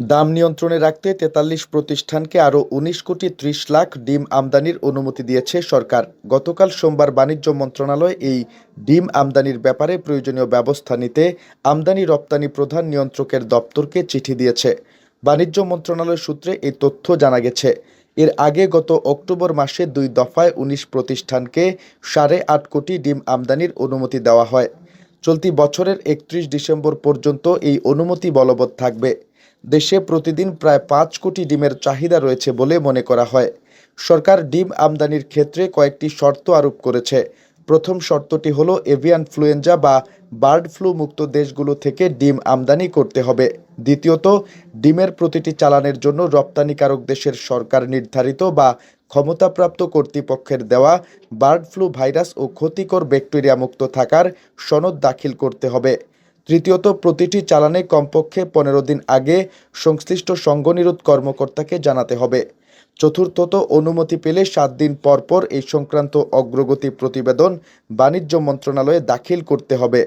দাম নিয়ন্ত্রণে রাখতে তেতাল্লিশ প্রতিষ্ঠানকে আরও উনিশ কোটি ত্রিশ লাখ ডিম আমদানির অনুমতি দিয়েছে সরকার। গতকাল সোমবার বাণিজ্য মন্ত্রণালয় এই ডিম আমদানির ব্যাপারে প্রয়োজনীয় ব্যবস্থা নিতে আমদানি রপ্তানি প্রধান নিয়ন্ত্রকের দপ্তরকে চিঠি দিয়েছে। বাণিজ্য মন্ত্রণালয় সূত্রে এই তথ্য জানা গেছে। এর আগে গত অক্টোবর মাসে দুই দফায় উনিশ প্রতিষ্ঠানকে সাড়ে আট কোটি ডিম আমদানির অনুমতি দেওয়া হয়। চলতি বছরের একত্রিশ ডিসেম্বর পর্যন্ত এই অনুমতি বলবৎ থাকবে। দেশে প্রতিদিন প্রায় পাঁচ কোটি ডিমের চাহিদা রয়েছে বলে মনে করা হয়। সরকার ডিম আমদানির ক্ষেত্রে কয়েকটি শর্ত আরোপ করেছে। প্রথম শর্তটি হলো এভিয়ান ফ্লুয়েঞ্জা বা বার্ড ফ্লু মুক্ত দেশগুলো থেকে ডিম আমদানি করতে হবে। দ্বিতীয়ত, ডিমের প্রতিটি চালানের জন্য রপ্তানিকারক দেশের সরকার নির্ধারিত বা ক্ষমতাপ্রাপ্ত কর্তৃপক্ষের দেওয়া বার্ড ফ্লু ভাইরাস ও ক্ষতিকর ব্যাকটেরিয়া মুক্ত থাকার সনদ দাখিল করতে হবে। তৃতীয়ত, প্রতিটি চালানে কমপক্ষে পনেরো দিন আগে সংশ্লিষ্ট সংঘনিরোধ কর্মকর্তাকে জানাতে হবে। চতুর্থত, অনুমতি পেলে সাত দিন পর পর এই সংক্রান্ত অগ্রগতি প্রতিবেদন বাণিজ্য মন্ত্রণালয়ে দাখিল করতে হবে।